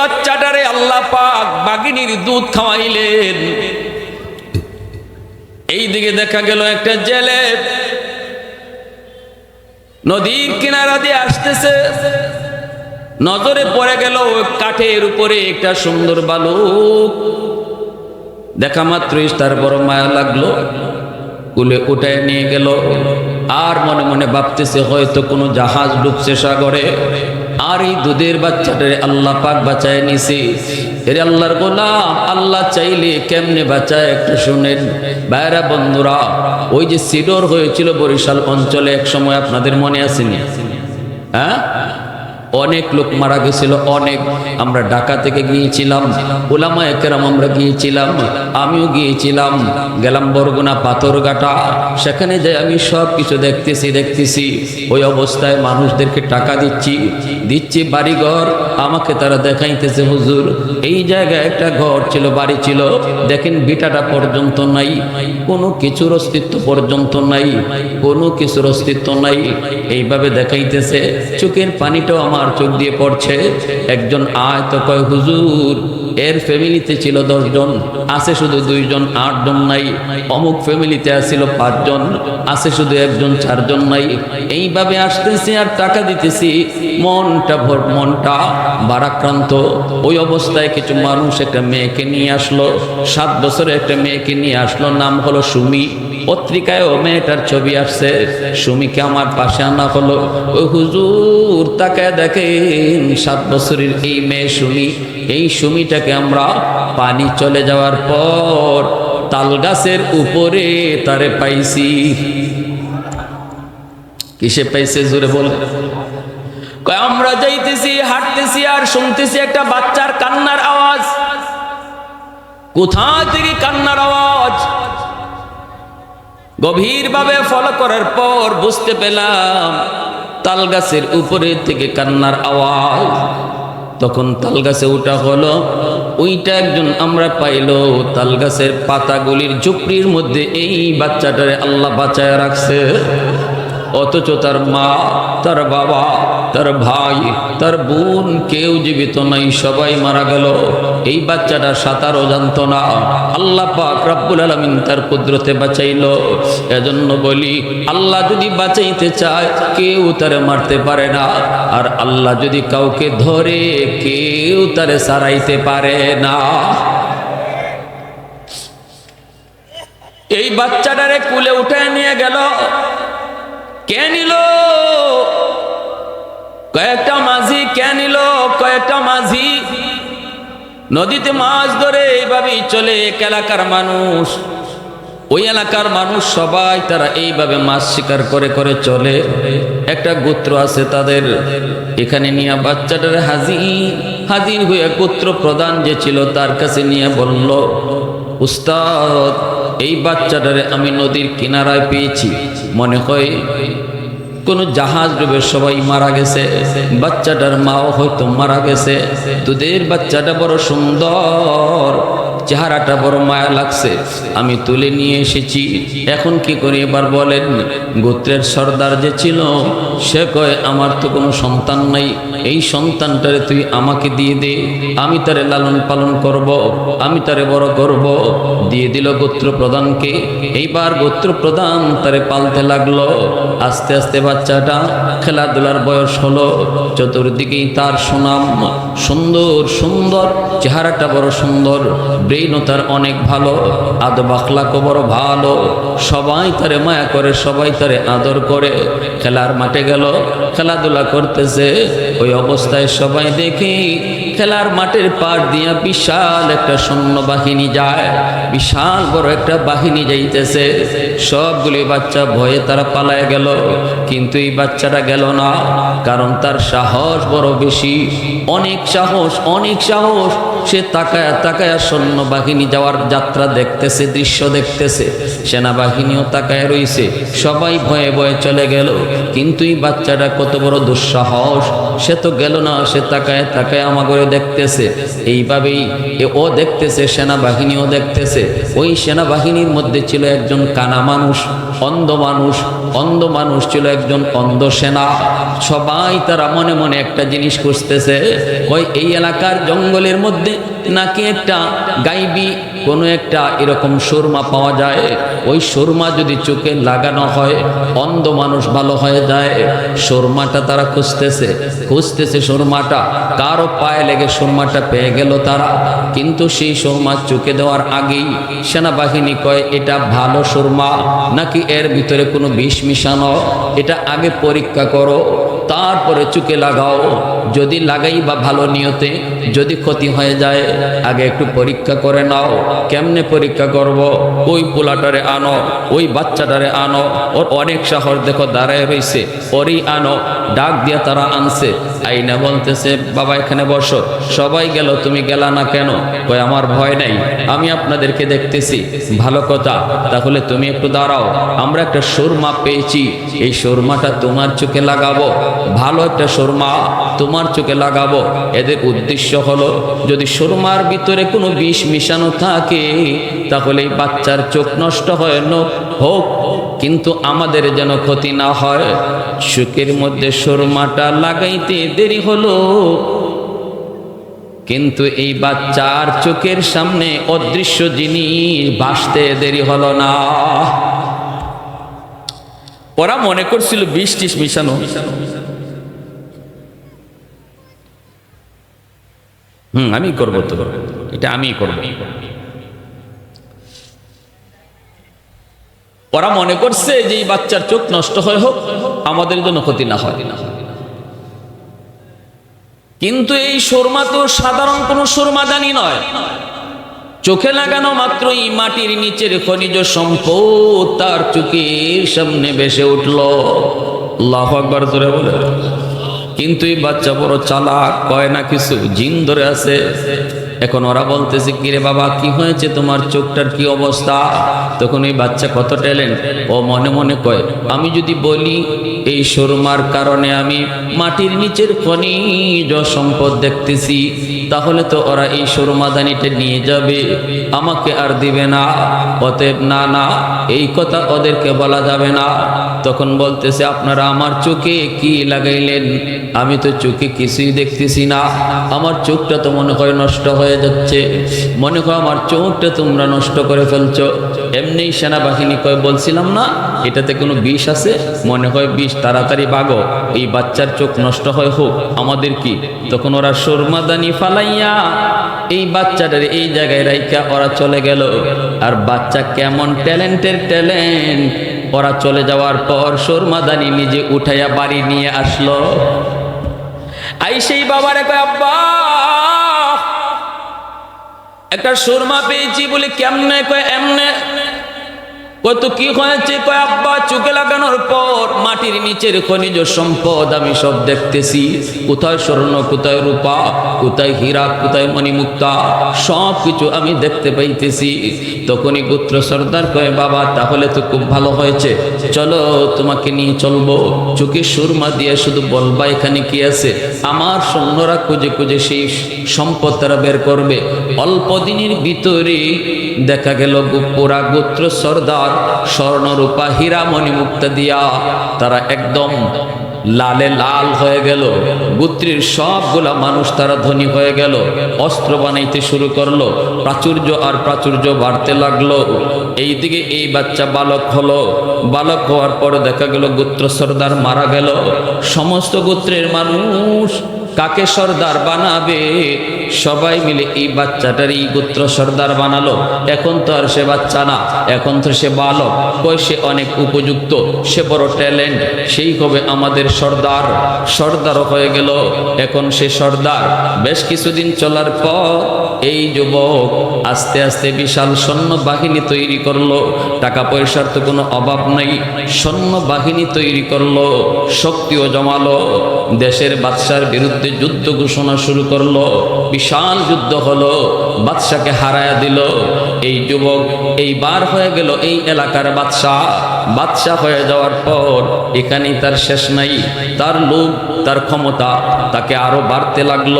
বাচ্চাটারে আল্লাহ পাক বাগিনীর দুধ খাওয়াইলেন। এই দিকে দেখা গেল একটা জেলে। নদীর কিনারা দিয়ে আসতেছে। নজরে পড়ে গেল কাঠের উপরে একটা সুন্দর বালুক। দেখা মাত্রই তার বড় মায়া লাগল। কুলে উঠায় নিয়ে গেল। আর মনে মনে ভাবতেছে হয়তো কোনো জাহাজ ডুবছে সাগরে। আর এই দুধের বাচ্চাটারে আল্লাহ পাক বাঁচায় নিছে। এর আল্লাহর গোলাম, আল্লাহ চাইলে কেমনে বাঁচায় একটু শুনেন। বাইরা বন্ধুরা, ওই যে সিডোর হয়েছিল বরিশাল অঞ্চলে, এক সময় আপনাদের মনে আসেনি হ্যাঁ? অনেক লোক মারা গেছিল, অনেক। আমরা ঢাকা থেকে গিয়েছিলাম, ওলামা একরাম আমরা গিয়েছিলাম, আমিও গিয়েছিলাম, গেলাম বরগুনা পাথরঘাটা। সেখানে যাই আমি সব কিছু দেখতেছি দেখতেছি। ওই অবস্থায় মানুষদেরকে টাকা দিচ্ছি দিচ্ছি বাড়িঘর, আমাকে তারা দেখাইতেছে, হুজুর, এই জায়গায় একটা ঘর ছিল, বাড়ি ছিল, দেখেন বিটাটা পর্যন্ত নাই, কোনো কিছুর অস্তিত্ব পর্যন্ত নাই, কোনো কিছুর অস্তিত্ব নাই। এইভাবে দেখাইতেছে, চোখের পানিটাও আমার চোখ দিয়ে পড়ছে। একজন আয় তো কয়, হুজুর, এর ফ্যামিলিতে ছিল দশজন, আছে শুধু দুইজন, আটজন নাই। অমুক ফ্যামিলিতে আসছিল পাঁচজন, আছে শুধু একজন, চারজন নাই। এইভাবে আসতেছি আর টাকা দিতেছি। মনটা ভর, মনটা বারাক্রান্ত ওই অবস্থায় কিছু মানুষ একটা মেয়েকে নিয়ে আসলো, সাত বছরের একটা মেয়েকে নিয়ে আসলো, নাম হলো সুমি। পত্রিকায়ও মেয়েটার ছবি আসছে। সুমিকে আমার পাশে আনা হলো। ওই হুজুর তাকায় দেখেন, সাত বছরের এই মেয়ে সুমি। এই সুমিটাকে আমরা পানি চলে যাওয়ার পর তাল গাছের উপরে তারে পাইছি। কিসে পাইছে জোরে বল। আমরা যাইতেছি, হাঁটতেছি আর শুনতেছি একটা বাচ্চার কান্নার আওয়াজ। কোথা থেকে কান্নার আওয়াজ? গভীরভাবে ফলো করার পর বুঝতে পেলাম তাল গাছের উপরে থেকে কান্নার আওয়াজ। তখন তাল গাছে ওটা হলো, ওইটা একজন আমরা পাইল তাল গাছের পাতাগুলির ঝুপড়ির মধ্যে এই বাচ্চাটারে আল্লাহ বাঁচায় রাখছে। অথচ তার মা, তার বাবা, তার ভাই, তার বোন কেউ জীবিত নাই, সবাই মারা গেল। এই বাচ্চাটা সাঁতারও জানতো না। আল্লাহ পাক রব্বুল আলমিন তার কুদরতে বাঁচাইল। এজন্য বলি, আল্লাহ যদি বাঁচাইতে চায়, কেউ তারে মারতে পারে না। আর আল্লাহ যদি কাউকে ধরে, কেউ তারে সারাইতে পারে না। এই বাচ্চাটারে কুলে উঠে নিয়ে গেল। কে নিল? কয়েকটা মাঝি কে নিল? কয়েকটা মাঝি। নদীতে মাছ ধরে এইভাবেই চলে এক এলাকার মানুষ। ওই এলাকার মানুষ সবাই তারা এইভাবে মাছ শিকার করে করে চলে। একটা গোত্র আছে তাদের। এখানে নিয়ে বাচ্চাটার হাজির হাজির হয়ে গোত্র প্রধান যে ছিল তার কাছে নিয়ে বলল, উস্তাদ এই বাচ্চাটারে আমি নদীর কিনারায় পেয়েছি। মনে হয় কোনো জাহাজ ডুবে সবাই মারা গেছে। বাচ্চাটার মাও হয়তো মারা গেছে। তোদের বাচ্চাটা বড় সুন্দর, চেহারাটা বড় মায়া লাগছে। আমি তুলে নিয়ে এসেছি। এখন কি করি এবার বলেন? গোত্রের সর্দার যে ছিল, সে কয়, আমার তো কোনো সন্তান নাই। এই সন্তানটারে তুই আমাকে দিয়ে দে, আমি তারে লালন পালন করব, আমি তারে বড় করব। দিয়ে দিল গোত্র প্রধানকে এইবার গোত্র প্রধান তারে পালতে লাগল। আস্তে আস্তে বাচ্চাটা খেলাধুলার বয়স হলো। চতুর্দিকেই তার সুনাম সুন্দর সুন্দর, চেহারাটা বড় সুন্দর ব্রেইনও তার অনেক ভালো, আদব আখলাকও বড় ভালো। সবাই তারে মায়া করে, সবাই তারে আদর করে। খেলার মাঠে গেল, খেলাধুলা করতেছে। ওই অবস্থায় সবাই দেখি খেলার মাঠের পাড় দিয়া বিশাল একটা সৈন্য বাহিনী যায়। বিশাল বড় একটা বাহিনী যাইতেছে। সবগুলি বাচ্চা ভয়ে তারা পালায় গেল। কিন্তু এই বাচ্চাটা গেল না, কারণ তার সাহস বড় বেশি। অনেক সাহস অনেক সাহস। সে তাকায়া তাকায়া সৈন্য বাহিনী যাওয়ার যাত্রা দেখতেছে, দৃশ্য দেখতেছে। সেনাবাহিনীও তাকায় রইছে। সবাই ভয়ে ভয়ে চলে গেল। কিন্তু এই বাচ্চাটা কত বড় দুঃসাহস। সে তো গেল না, সে তাকায় তাকায় আমাগরে দেখতেছে। এইভাবেই ও দেখতেছে, সেনাবাহিনীও দেখতেছে। ওই সেনাবাহিনীর মধ্যে ছিল একজন কানা মানুষ। অন্ধ মানুষ অন্ধ মানুষ ছিল একজন অন্ধ সেনা। সবাই তারা মনে মনে একটা জিনিস খুঁজতেছে, ওই এই এলাকার জঙ্গলের মধ্যে নাকি একটা গাইবি, কোনো একটা এরকম সুরমা পাওয়া যায়। ওই সুরমা যদি চোখে লাগানো হয়, অন্ধ মানুষ ভালো হয়ে যায়। সুরমাটা তারা খুঁজতেছে খুঁজতেছে সুরমাটা। কারও পায়ে লেগে সুরমাটা পেয়ে গেল তারা। কিন্তু সেই সুরমা চোখে দেওয়ার আগেই সেনাবাহিনী কয়, এটা ভালো সুরমা। নাকি এর ভিতরে কোনো বিষ মিশানো এটা আগে পরীক্ষা করো তারপরে চুকে লাগাও। যদি লাগাই বা ভালো নিয়তে, যদি ক্ষতি হয়ে যায়, আগে একটু পরীক্ষা করে নাও, কেমনে পরীক্ষা করব? ওই পোলাটারে আনো, ওই বাচ্চাটারে আনো, ওর অনেক শহর দেখো দাঁড়ায় রইছে, ওরই আনো, ডাক দিয়ে তারা আনছে। আইনা বলতেছে, বাবা, এখানে বসো। সবাই গেল, তুমি গেলা না কেন? কই আমার ভয় নাই, আমি আপনাদেরকে দেখতেছি। ভালো কথা, তাহলে তুমি একটু দাঁড়াও, আমরা একটা সুরমা পেয়েছি, এই সুরমাটা তোমার চোখে লাগাবো। ভালো একটা সুরমা তোমার চোখে লাগাবো। এদের উদ্দেশ্য হলো, যদি সুরমার ভিতরে কোনো বিষ মিশানো থাকে, তাহলে বাচ্চার চোখ নষ্ট হয়, ন হোক। কিন্তু আমাদের যেন ক্ষতি না হয়, সুখের মধ্যে সুরমাটা লাগাইতে দেরি হলো। কিন্তু এই বাচ্চার চোখের সামনে অদৃশ্য জিনিস ভাসতে দেরি হলো না। ওরা মনে করছিল বিষ টিস মিশানো। হুম আমি করব তো। এটা আমি করব। ওরা মনে করছে যে এই বাচ্চার চোখ নষ্ট হয় হোক, আমাদের জন্য ক্ষতি না হয়। কিন্তু এই সুরমা তো সাধারণ কোনো সুরমাদানি নয়। চোখে লাগানো মাত্রই মাটির নিচের খনিজ সম্পদ তার চোখের সামনে ভেসে উঠল। আল্লাহ আকবার, জোরে বলে কিন্তু এই বাচ্চা বড় চালাক, কয় না কিছু, জিন ধরে আছে। এখন ওরা বলতেছে, কিরে বাবা, কি হয়েছে? তোমার চোখটার কি অবস্থা? তখন এই বাচ্চা কত ট্যালেন্ট ও মনে মনে কয়, আমি যদি বলি, এই সুরমার কারণে আমি মাটির নিচের খনিজ সম্পদ দেখতেছি, তাহলে তো ওরা এই সুরমাদানিটা নিয়ে যাবে। আমাকে আর দিবে না। অতএব না না, এই কথা ওদেরকে বলা যাবে না। তখন বলতেছে, আপনারা আমার চোখে কি লাগাইলেন? আমি তো চোখে কিছুই দেখতেছি না। আমার চোখটা তো মনে করে নষ্ট হয়ে যাচ্ছে। মনে হয় আমার চোখটা তোমরা নষ্ট করে ফেলছো। এমনি সেনাবাহিনী কয়, বলছিলাম না, এটাতে কোনো বিষ আছে? মনে হয়, বিষ তাড়াতাড়ি বাগো, এই বাচ্চার চোখ নষ্ট হয় হোক, আমাদের কি? তখন ওরা সুরমাদানি ফালাইয়া এই বাচ্চাটার এই জায়গায় রাইকা ওরা চলে গেল। আর বাচ্চা কেমন ট্যালেন্টের ট্যালেন্ট। ওরা চলে যাওয়ার পর সুরমাদানি নিজে উঠাইয়া বাড়ি নিয়ে আসলো। আই সেই বাবারে কয়, আব্বা! একটা সুরমা পেয়েছি বলে কেমনে কয়, এমনে কত কি হয়েছে? কয়, আব্বা, চোখে লাগানোর পর মাটির নিচের খনিজ সম্পদ আমি সব দেখতেছি। কোথায় স্বর্ণ, কোথায় রূপা, কোথায় হীরা, কোথায় মণিমুক্তা, সব কিছু আমি দেখতে পাইতেছি। তখনই গোত্র সর্দার কয়, বাবা, তাহলে তো খুব ভালো হয়েছে। চলো, তোমাকে নিয়ে চলবো। চোখে সুরমা দিয়ে শুধু বলবা, এখানে কি আছে? আমার সৈন্যরা খুঁজে খুঁজে সেই সম্পদ তারা বের করবে। অল্প দিনের ভিতরে দেখা গেল পুরা গোত্র সর্দার স্বর্ণরূপা হীরা মণিমুক্তা দিয়া তারা একদম লালে লাল হয়ে গেল। গোত্রের সবগুলা মানুষ তারা ধনী হয়ে গেল। অস্ত্র বানাইতে শুরু করল। প্রাচুর্য আর প্রাচুর্য বাড়তে লাগল। এইদিকে এই বাচ্চা বালক হলো। বালক হওয়ার পর দেখা গেল গোত্র সর্দার মারা গেল। সমস্ত গোত্রের মানুষ কাকে সর্দার বানাবে? সবাই মিলে এই বাচ্চাটার এই গোত্র সর্দার বানালো। এখন তো আর সে বাচ্চা না, এখন তো সে বালক। কই সে অনেক উপযুক্ত, সে বড় ট্যালেন্ট, সেই হবে আমাদের সর্দার। সর্দারও হয়ে গেল, এখন সে সর্দার। বেশ কিছুদিন চলার পর এই যুবক আস্তে আস্তে বিশাল সৈন্য বাহিনী তৈরি করল। টাকা পয়সার তো কোনো অভাব নাই। সৈন্য বাহিনী তৈরি করল, শক্তিও জমালো। দেশের বাদশার বিরুদ্ধে যুদ্ধ ঘোষণা শুরু করল। বিশাল যুদ্ধ হলো, বাদশাকে হারায়া দিল। এই যুবক এইবার হয়ে গেল এই এলাকার বাদশাহ। বাদশাহ হয়ে যাওয়ার পর এখানেই তার শেষ নাই। তার লোভ, তার ক্ষমতা তাকে আরও বাড়তে লাগল।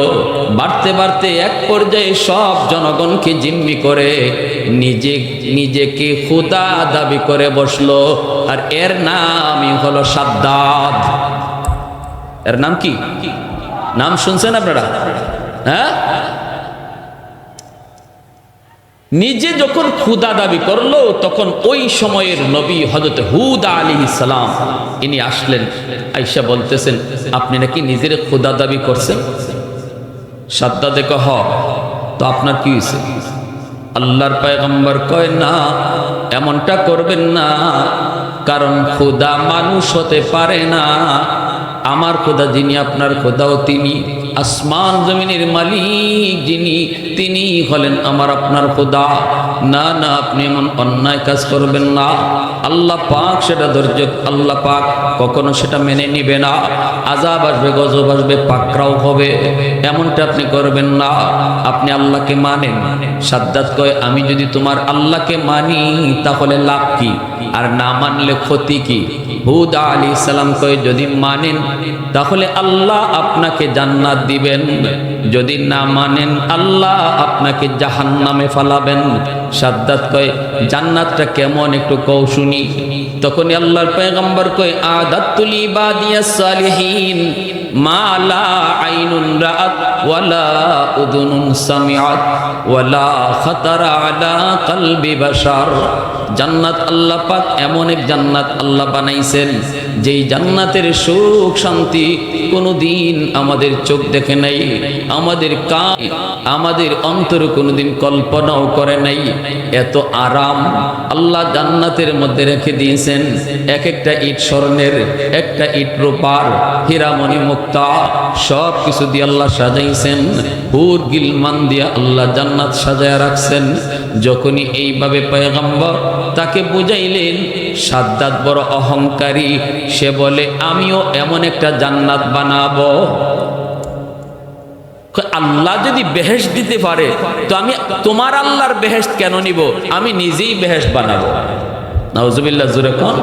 বাড়তে বাড়তে এক পর্যায়ে সব জনগণকে জিম্মি করে নিজে, নিজেকে খুদা দাবি করে বসল। আর এর নামই হলো সাদ্দাদ। এর নাম কি? নাম শুনছেন আপনারা? হ্যাঁ? নিজে যখন খুদা দাবি করল, তখন ওই সময়ের নবী হজরত হুদা আলী সালাম, ইনি আসলেন। আইসা বলতেছেন, আপনি নাকি নিজের খুদা দাবি করছেন? সাদ্দা দেখো, হ, তো আপনার কি হয়েছে আল্লাহর পায়গম্বর কয়, না, এমনটা করবেন না, কারণ খুদা মানুষ হতে পারে না। আমার খোদা যিনি, আপনার খোদাও তিনি। আসমান জমিনের মালিক যিনি তিনি হলেন আমার আপনার খোদা। না না, আপনি এমন অন্যায় কাজ করবেন না। আল্লাহ পাক সেটা ধৈর্য, আল্লাহ পাক কখনো সেটা মেনে নিবে না। আজাব আসবে, গজব আসবে পাকরাও হবে। এমনটা আপনি করবেন না। আপনি আল্লাহকে মানেন। সাদ্দাত কয়, আমি যদি তোমার আল্লাহকে মানি, তাহলে লাভ কি? আর না মানলে ক্ষতি কি? হুদা আলী সালাম কয়ে, যদি মানেন, তাহলে আল্লাহ আপনাকে জান্নাত দিবেন। যদি না মানেন আল্লাহ আপনাকে জাহান নামে ফালাবেন। সাদ্দাত কয় জান্নাতটা কেমন একটু কৌ শুনি তখনই আল্লাহর পয়গম্বর কয়, আদাতুল ইবাদিয়াস সালিহিন, মা আইনুন রাআত ওয়ালা উদুনুন সামিআত ওয়ালা খাতারা আলা কলবি বাশার। জান্নাত আল্লাহ পাক এমন এক জান্নাত আল্লাহ বানাইছেন, যেই জান্নাতের সুখ শান্তি কোনোদিন আমাদের চোখ দেখে নাই, আমাদের কান, আমাদের অন্তর কোনোদিন কল্পনাও করে নাই। এত আরাম আল্লাহ জান্নাতের মধ্যে রেখে দিয়েছেন। এক একটা ইট স্বর্ণের, একটা ইট রূপার, হীরামণি মুক্তা, সব কিছু দিয়ে আল্লাহ সাজাইছেন, হুর গিলমান দিয়ে আল্লাহ জান্নাত সাজায় রাখছেন। যখনই এইভাবে পয়গম্বর তাকে বুঝাইলেন, সাদ্দাত বড় অহংকারী, সে বলে, আমিও এমন একটা জান্নাত বানাবো। আল্লাহ যদি বেহেস দিতে পারে, তো আমি তোমার আল্লাহর বেহেস কেন নিব? আমি নিজেই বেহেস বানাবো। নওজুবিল্লাহ জুরে কন।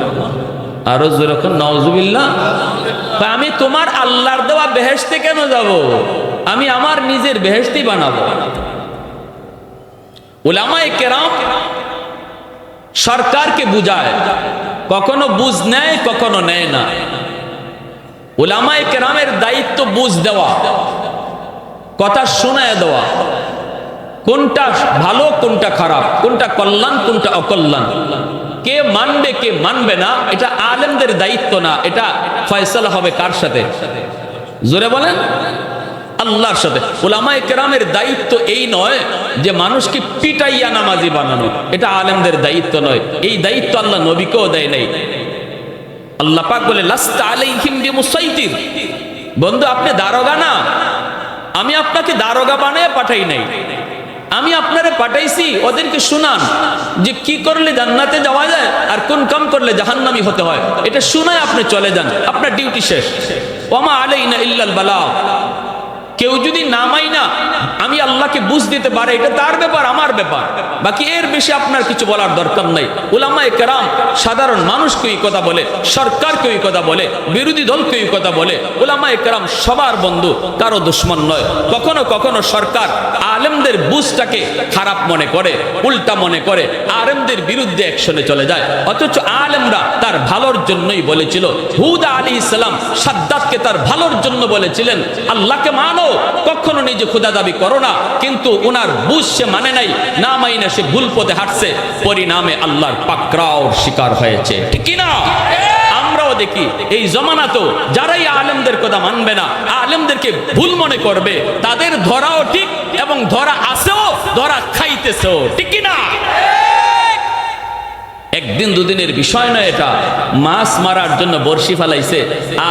আরও জুরে কন নওজুবিল্লাহ আমি তোমার আল্লাহর দেওয়া বেহেসতে কেন যাব? আমি আমার নিজের বেহেস্তি বানাবো। ওলামায়ে কেরাম সরকারকে বুঝায়, কখনো বুঝ নেয়, কখনো নেয় না। ওলামায়ে কেরামের দায়িত্ব বুঝ দেওয়া, কথা শোনায় দেওয়া, কোনটা ভালো, কোনটা খারাপ, কোনটা কল্যাণ, কোনটা অকল্যাণ। কে মানবে কে মানবে না, এটা আলেমদের দায়িত্ব না। এটা ফয়সলা হবে কার সাথে? জোরে বলেন? আল্লাহর সাথে। ওলামায়ে কেরামের দায়িত্ব এই নয় যে মানুষকে পিটাইয়া নামাজি বানানো। এটা আলেমদের দায়িত্ব নয়। এই দায়িত্ব আল্লাহ নবীকেও দেয় নাই। আল্লাহ পাক বলে, লাস্তা বন্ধু, আপনি দারোগা না? আমি আপনাকে দারোগা বানায় পাঠাই নাই। আমি আপনারে পাঠাইছি, ওদেরকে শুনান যে কি করলে জান্নাতে যাওয়া যায় আর কোন কাম করলে জাহান্নামি হতে হয়। এটা শুনায় আপনি চলে যান, আপনার ডিউটি শেষ। ওমা আলাইনা ইল্লাল বালা। কেউ যদি নামাই না আমি আল্লাহকে বুঝ দিতে পারে, এটা তার ব্যাপার, আমার ব্যাপার। বাকি এর বেশি আপনার কিছু বলার দরকার নাই। উলামায়ে কেরাম সাধারণ মানুষকে এই কথা বলে সরকারকে এই কথা বলে, বিরোধী দলকে এই কথা বলে। উলামায়ে কেরাম সবার বন্ধু, কারও দুশ্মন নয়। কখনো কখনো সরকার আলেমদের বুঝটাকে খারাপ মনে করে, উল্টা মনে করে, আলেমদের বিরুদ্ধে একশনে চলে যায়। অথচ আলেমরা তার ভালোর জন্যই বলেছিল, হুদা আলী ইসলাম সাদ্দাতকে তার ভালোর জন্য বলেছিলেন, আল্লাহকে মানো কখনো নিজে খুদা দাবি করো না, কিন্তু ওনার বুঝ সে মানে নাই, না মাইনে সে ভুল পথে হাঁটছে, পরিণামে আল্লাহর পাকরাও শিকার হয়েছে। ঠিক না? আমরাও দেখি, এই জমানা তো যারাই আলেমদের কথা মানবে না, আলেমদেরকে ভুল মনে করবে, তাদের ধরাও ঠিক এবং ধরা আসেও, ধরা খাইতেছেও। ঠিক না? একদিন দুদিনের বিষয় নয় এটা। মাছ মারার জন্য বড়শি ফেলাইছে,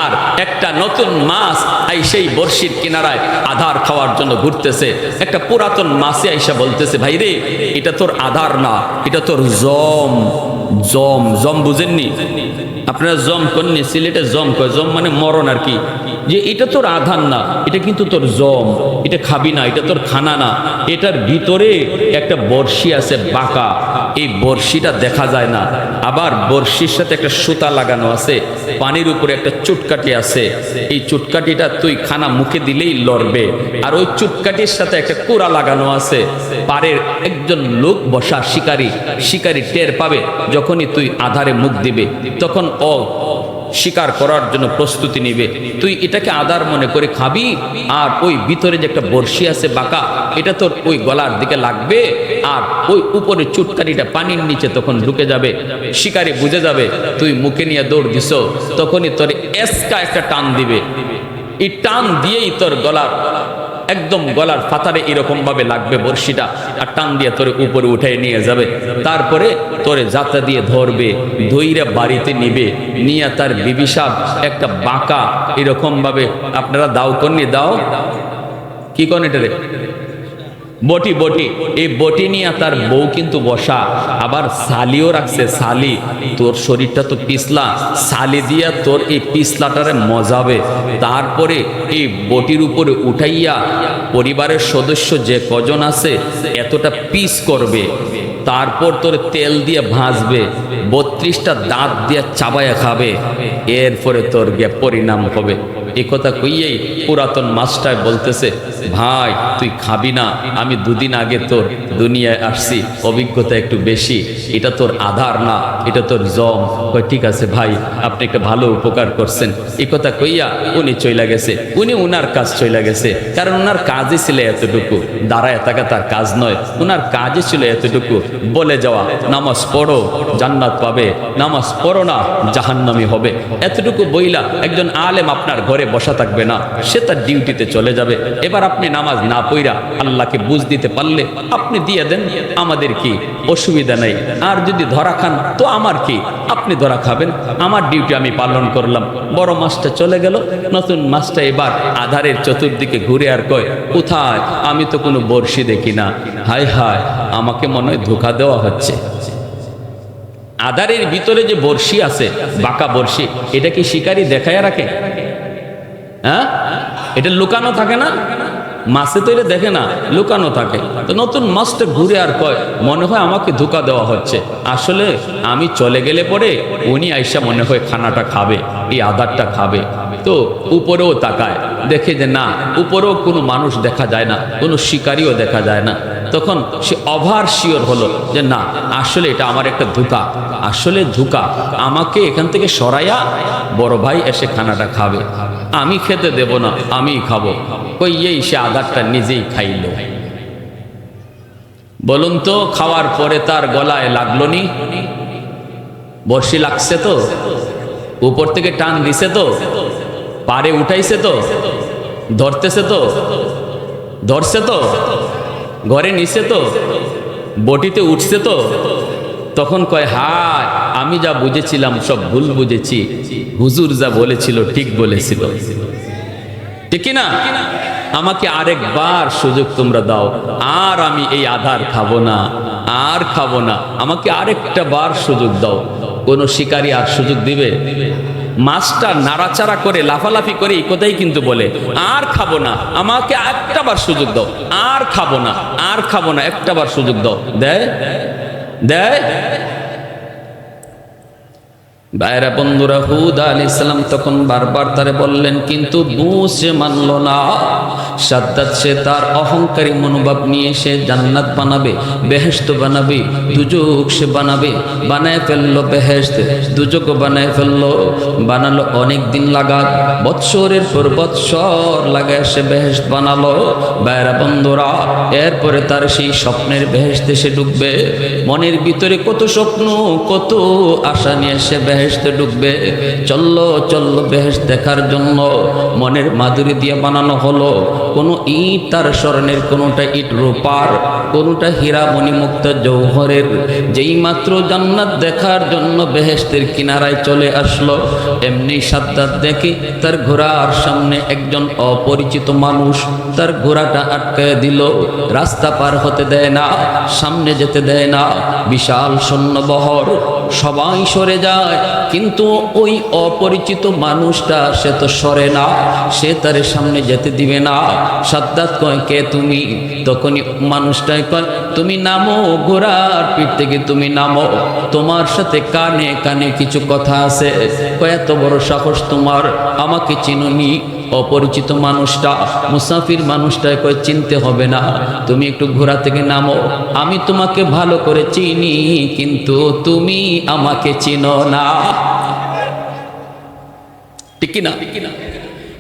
আর একটা নতুন মাছ আই সেই বড়শির কিনারায় আধার খাওয়ার জন্য ঘুরতেছে। একটা পুরাতন মাছে আইসা বলতেছে, ভাই রে, এটা তোর আধার না, এটা তোর জম জম জম বুঝেননি? আপনারা জম করেননি সিলেটে জম কয়, জম মানে মরণ আর কি। যে এটা তোর আধার না, এটা কিন্তু তোর জম, এটা খাবি না, এটা তোর খানা না। এটার ভিতরে একটা বর্ষি আছে বাঁকা, এই বর্ষিটা দেখা যায় না। আবার বর্ষির সাথে একটা সুতা লাগানো আছে, পানির উপরে একটা চুটকাটি আছে। এই চুটকাটিটা তুই খানা মুখে দিলেই লড়বে। আর ওই চুটকাটির সাথে একটা কোড়া লাগানো আছে পারের একজন লোক বসা শিকারী শিকারী টের পাবে, যখনই তুই আধারে মুখ দিবে, তখন ও শিকার করার জন্য প্রস্তুতি নিবে। তুই এটাকে আদার মনে করে খাবি, আর ওই ভিতরে যে একটা বর্ষি আছে বাঁকা, এটা তোর ওই গলার দিকে লাগবে, আর ওই উপরে চুটকারিটা পানির নিচে তখন ঢুকে যাবে। শিকারি বুঝে যাবে, তুই মুখে নিয়ে দৌড় দিস, তখনই তোর এসকা একটা টান দিবে। এই টান দিয়েই তোর গলার একদম গলার ফাতারে এরকম ভাবে লাগবে বর্ষিটা আর টান দিয়ে তোরে উপরে উঠে নিয়ে যাবে। তারপরে তোরে যাত্রা দিয়ে ধরবে ধৈরে বাড়িতে নিবে, নিয়ে তার বিবিসাব একটা বাঁকা এরকম ভাবে আপনারা দাও কন্যা, দাও। কি কন এটা রে? বটি বটি। এই বটি নিয়ে তার বউ কিন্তু বসা। আবার সালিও রাখছে, সালি। তোর শরীরটা তো পিছলা। সালি দিয়া তোর এই পিছলাটারে মজাবে। তারপরে এই বটির উপরে উঠাইয়া পরিবারের সদস্য যে কজন আছে, এতটা পিস করবে। তারপর তোর তেল দিয়ে ভাজবে, বত্রিশটা দাঁত দিয়ে চাবায়া খাবে। এরপরে তোর পরিণাম হবে। এ কথা কইয়েই পুরাতন মাস্টার বলতেছে ভাই তুই খাবি না আমি দুদিন আগে তোর দুনিয়ায় আসছি, অভিজ্ঞতা একটু বেশি, এটা তোর আধার না, এটা তোর জম। ঠিক আছে ভাই, আপনি একটা ভালো উপকার করছেন। এ কথা কইয়া উনি চইলা গেছে। উনি উনার কাজ চইলা গেছে। কারণ ওনার কাজই ছিল এতটুকু। দাঁড়ায় থাকা তার কাজ নয়। ওনার কাজই ছিল এতটুকু। বলে যাওয়া, নামাজ পড়ো, জান্নাত পাবে। নামাজ পড়ো না, জাহান্নামি হবে। এতটুকু বইলা একজন আলেম আপনার ঘরে বসা থাকবে না। সে তার ডিউটিতে চলে যাবে। এবার আপনি নামাজ না পইরা আল্লাহকে বুঝ দিতে পারলে আপনি দিয়ে দেন, আমাদের কি অসুবিধা নেই? আর যদি ধরা খান, তো আমার কি? আপনি ধরা খাবেন। আমার ডিউটি আমি পালন করলাম। বড় মাসটা চলে গেল। নতুন মাসটা এবার আধারের চতুর্দিকে ঘুরে আর কয়, কোথায়? আমি তো কোনো বর্ষি দেখি না। হায় হায়, আমাকে মনে হয় ধোকা দেওয়া হচ্ছে। আধারের ভিতরে যে বর্ষি আছে, বাঁকা বর্ষি এটা কি শিকারি দেখায় রাখে? হ্যাঁ? এটা লুকানো থাকে না? মাছে তো এটা দেখে না, লুকানো থাকে। তো নতুন মাছটা ঘুরে আর কয়, মনে হয় আমাকে ধোকা দেওয়া হচ্ছে। আসলে আমি চলে গেলে পরে উনি আইসা মনে হয় খানাটা খাবে, এই আদারটা খাবে। তো উপরেও তাকায়, দেখে যে না, উপরেও কোনো মানুষ দেখা যায় না, কোনো শিকারিও দেখা যায় না। তখন সে অভার শিওর হলো যে না, আসলে এটা আমার একটা ধোকা, আসলে ধোকা। আমাকে এখান থেকে সরাইয়া বড় ভাই এসে খানাটা খাবে। আমি খেতে দেব না, আমিই খাব। কই, এই সে আদারটা নিজেই খাইল। বলুন তো, খাওয়ার পরে তার গলায় লাগল নি? বর্ষি লাগছে তো? উপর থেকে টান দিছে তো? পারে উঠাইছে তো? ধরতেছে তো? ধরছে তো? ঘরে নিছে তো, বটিতে উঠছে তো, তখন কয়, হায়, আমি যা বুঝেছিলাম সব ভুল বুঝেছি, হুজুর যা বলেছিল ঠিক বলেছিল। ঠিক না আমাকে আরেকবার সুযোগ তোমরা দাও, আর আমি এই আধার খাব না, আর খাব না, আমাকে আরেকটা বার সুযোগ দাও, কোন শিকারী আর সুযোগ দিবে? মাছটা নাড়াচাড়া করে, লাফালাফি করে এই কথাই কিন্তু বলে, আর খাব না, আমাকে একটাবার সুযোগ দাও, আর খাব না, আর খাব না একটাবার সুযোগ দাও। দেয়? দেয়? ভাইরা, বন্ধুরা, হুদ আলী ইসলাম তখন বারবার তারে বললেন, কিন্তু বুঝে মানল না সাদ্দাত সে তার অহংকারী মনোভাব নিয়ে সে জান্নাত বানাবে বেহেস্ত বানাবে দুযোগ সে বানাবে, বানায় ফেলল বেহেস্ত দুযোগ বানায় ফেলল, বানালো অনেক দিন লাগাক বৎসরের পর বৎসর লাগায় সে বেহেস্ত বানালো। ভাইরা বন্ধুরা, এরপরে তার সেই স্বপ্নের বেহেস্তে সে ডুববে, মনের ভিতরে কত স্বপ্ন, কত আশা নিয়ে সে বেহেস্তে ডুববে। চলল চলল বেহেস্ত দেখার জন্য, মনের মাধুরী দিয়ে বানানো হলো কোনো ইট তার স্বর্ণের, কোনোটা ইট রূপার, কোনোটা হীরা মণিমুক্ত জৌহরের। যেই মাত্র জান্নাত দেখার জন্য বেহেস্তের কিনারায় চলে আসলো, এমনি সাদ্দাত দেখে তার ঘোড়ার সামনে একজন অপরিচিত মানুষ তার ঘোড়াটা আটকে দিল। রাস্তা পার হতে দেয় না, সামনে যেতে দেয় না। বিশাল সৈন্যবহর সবাই সরে যায়, কিন্তু ওই অপরিচিত মানুষটা সে তো সরে না, সে তার সামনে যেতে দিবে না। সাদ্দাত কয়, কে তুমি? তখনই মানুষটাই কয়, তুমি নামো ঘোড়ার পিঠ থেকে তুমি নামো। তোমার সাথে কানে কানে কিছু কথা আছে। এত বড় সাহস তোমার। আমাকে চিনুনি অপরিচিত মানুষটা। মুসাফির কয়, চিনতে হবে না। তুমি একটু ঘোড়া থেকে নামো। আমি তোমাকে ভালো করে চিনি, কিন্তু তুমি আমাকে চিনো না। ঠিক না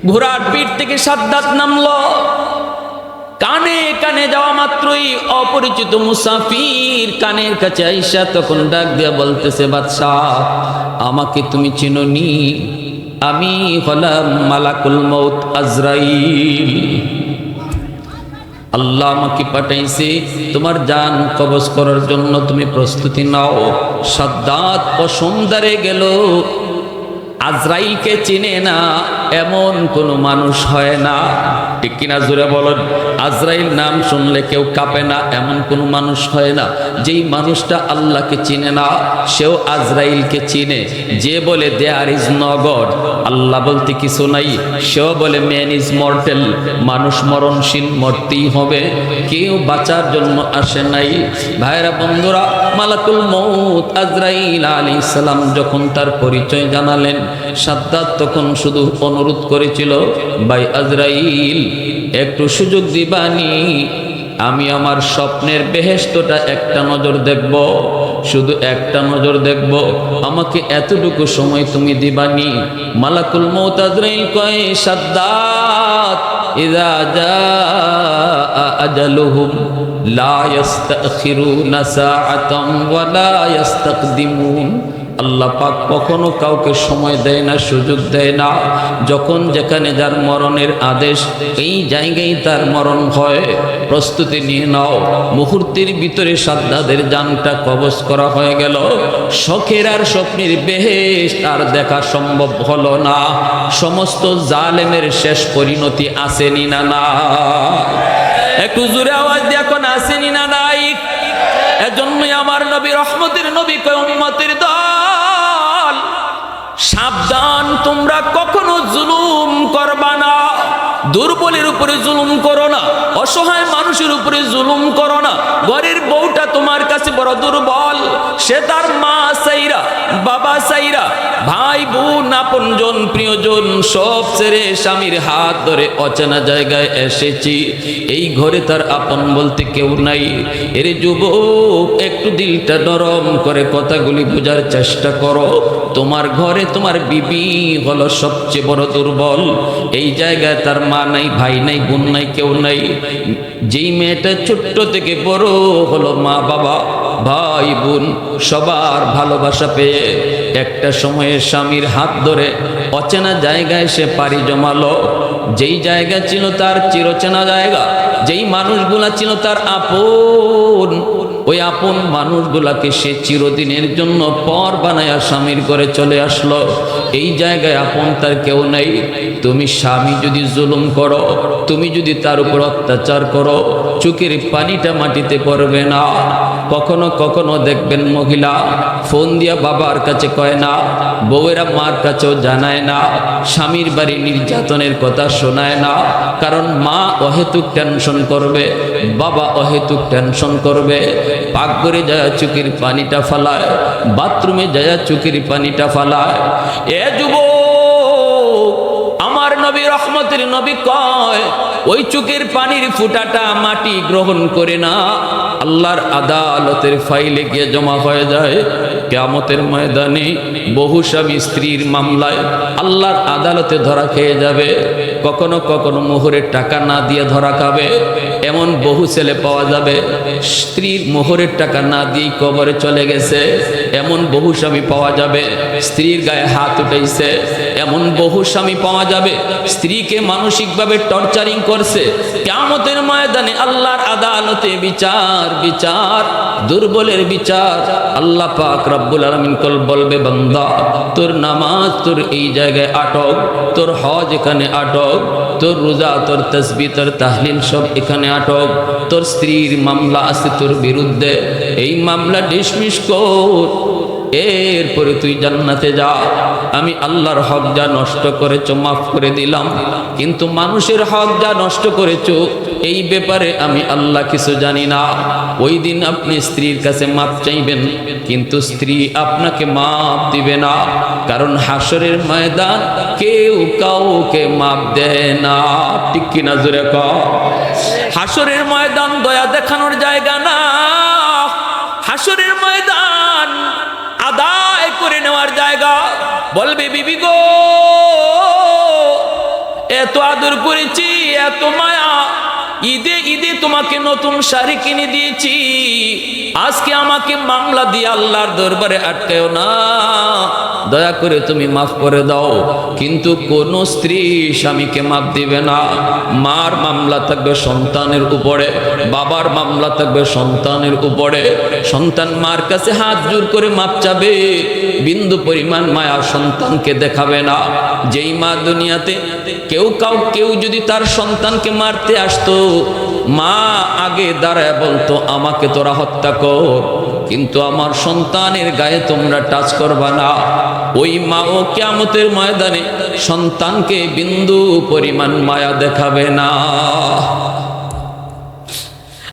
ঘোড়ার পিঠ থেকে সাদ্দাত নামলো। কানে কানে যাওয়া মাত্রই অপরিচিত মুসাফির কানের কাছে আইসা তখন ডাক দিয়া বলতেছে, বাদশাহ, আমাকে তুমি চিনোনি। আমি হলাম মালাকুল মৌত আজরাইল। আল্লাহ আমাকে পাঠাইছে, তোমার জান কবজ করার জন্য তুমি প্রস্তুতি নাও। সাদ্দাত অসুন্দরে গেল। আজরাইলকে চিনে না এমন কোনো মানুষ হয় না। ঠিক কিনা জুড়ে বলেন? আজরাইল নাম শুনলে কেউ কাঁপে না, এমন কোনো মানুষ হয় না। যেই মানুষটা আল্লাহকে চিনে না, সেও আজরাইলকে চিনে। যে বলে দেয়ার ইজ নগর আল্লাহ বলতে কিছু নাই। সেও বলে ম্যান ইজ মর্টেল মানুষ মরণশীল, মরতেই হবে। কেউ বাঁচার জন্য আসে নাই। ভাইরা বন্ধুরা, মালাকুল মৌত আজরাইল আলী ইসলাম যখন তার পরিচয় জানালেন, সাদ্দাত তখন শুধু অনুরোধ করেছিল, ভাই আজরাইল একটু সুযোগ দিবানি। আমি আমার স্বপ্নের বেহেস্তটা একটা নজর দেখব। শুধু একটা নজর দেখব। আমাকে এতটুকু সময় তুমি দিবানি। মালাকুল মৌত আজরাইল কয়, সাদ্দাত লা আল্লাহ পাক কখনো কাউকে সময় দেয় না, সুযোগ দেয় না। যখন যেখানে যার মরণের আদেশ, এই জায়গায় তার মরণ হয়, প্রস্তুতি নিয়ে নাও। মুহূর্তের ভিতরে সাদ্দাদের জানটা কবজ করা হয়ে গেল। শখের আর স্বপ্নের বেহেস আর দেখা সম্ভব হলো না। সমস্ত জালেমের শেষ পরিণতি আসেনি না না। একটু জোরে আওয়াজ দিয়ে এখন আসেনি না নাই? এজন্যই আমার নবী রহমতের নবী কয়, উম্মতের দল। তোমরা কখনো জুলুম করবা না। দুর্বলের উপরে জুলুম করো না। অসহায় মানুষের উপরে জুলুম করো না। ঘরের বউটা তোমার কাছে বড় দুর্বল। সে তার মা সাইরা, বাবা সাইরা, ভাই, বোন আপনজন প্রিয়জন, সব ছেড়ে স্বামীর হাত ধরে অচেনা জায়গায় এসেছি। এই ঘরে তার আপন বলতে কেউ নাই। এর যুবক, একটু দিলটা নরম করে কথাগুলি বোঝার চেষ্টা করো। তোমার ঘরে তোমার বিবি হলো সবচেয়ে বড় দুর্বল। এই জায়গায় তার মা নাই, ভাই নাই, বোন নাই, কেউ নাই। যেই মেয়েটা ছোট্ট থেকে বড় হলো মা বাবা, ভাই, বোন, সবার ভালোবাসা পেয়ে একটা সময়ে স্বামীর হাত ধরে অচেনা জায়গায় সে পাড়ি জমালো। যেই জায়গা ছিল তার চিরচেনা জায়গা, যেই মানুষগুলা ছিল তার আপন। ওই আপন মানুষগুলাকে সে চিরদিনের জন্য পর বানায়া স্বামীর করে চলে আসলো। এই জায়গায় আপন তার কেউ নেই। তুমি স্বামী যদি জুলুম করো, তুমি যদি তার উপর অত্যাচার করো চুকের পানিটা মাটিতে পড়বে না। কখনো কখনো দেখবেন মহিলা ফোন দিয়া বাবার কাছে কয় না, বউয়েরা মার কাছেও জানায় না, স্বামীর বাড়ি নির্যাতনের কথা শোনায় না, কারণ মা অহেতুক টেনশন করবে, বাবা অহেতুক টেনশন করবে। পাক করে যায় চুকির পানিটা ফালায়, বাথরুমে যায় চুকির পানিটা ফালায়। এ যুবক, আমার নবী রহমতের নবী কয়, ওই চুকের পানির ফুটাটা মাটি গ্রহণ করে না। আল্লাহর আদালতের ফাইলে গিয়ে জমা হয়ে যায়। কেয়ামতের ময়দানে বহু স্বামী স্ত্রীর মামলায় আল্লাহর আদালতে ধরা খেয়ে যাবে। কখনো কখনো মোহরের টাকা না দিয়ে ধরা খাবে। এমন বহু ছেলে পাওয়া যাবে, স্ত্রীর মোহরের টাকা না দিয়ে কবরে চলে গেছে। এমন বহু স্বামী পাওয়া যাবে, স্ত্রীর গায়ে হাত উঠেছে। এমন বহু স্বামী পাওয়া যাবে, স্ত্রীকে মানসিকভাবে টর্চারিং করছে। কেমতের ময়দানে আল্লাহর আদালতে বিচার বিচার, দুর্বলের বিচার। আল্লাহ পাক রব্বুল আলমিন কল বলবে, বান্দা, তোর নামাজ তোর এই জায়গায় আটক, তোর হজ এখানে আটক, তোর রোজা, তোর তসবি, তোর তাহলিল সব এখানে আটক তোর স্ত্রীর মামলা আছে তোর বিরুদ্ধে। এই মামলা ডিসমিস কর, এরপরে তুই জান্নাতে যা। আমি আল্লাহর হক যা নষ্ট করেছ মাফ করে দিলাম। কিন্তু মানুষের হক যা নষ্ট করেছ, এই ব্যাপারে আমি আল্লাহ কিছু জানি না। ওই দিন আপনি স্ত্রীর কাছে মাপ চাইবেন, কিন্তু স্ত্রী আপনাকে মাপ দিবে না। কারণ হাসরের ময়দান কেউ কাউকে মাপ দেয় না। ঠিক কিনা জোরে ক? হাসরের ময়দান দয়া দেখানোর জায়গা না। হাসরের ময়দান আদায় করে নেওয়ার জায়গা। বলবে, বিবি গো, এত আদর করেছি, এত মায়া ঈদে ঈদে তোমাকে নতুন শাড়ি কিনে দিয়েছি। আজকে আমাকে মামলা দিয়ে আল্লাহর দরবারে আটকেও না। দয়া করে তুমি মাফ করে দাও। কিন্তু কোন স্ত্রী স্বামীকে মাফ দিবে না। মার মামলা থাকবে সন্তানের উপরে, বাবার মামলা থাকবে সন্তানের উপরে। সন্তান মার কাছে হাত জোর করে মাপ চাবে। বিন্দু পরিমাণ মায়া সন্তানকে দেখাবে না। যেই মা দুনিয়াতে কেউ কাউ কেউ যদি তার সন্তানকে মারতে আসতো মা আগে দাঁড়ায় বলতো, আমাকে তোরা হত্যা কর, কিন্তু আমার সন্তানের গায়ে তোমরা টাচ করবা না। ওই মা ও কেমতের ময়দানে সন্তানকে বিন্দু পরিমাণ মায়া দেখাবে না।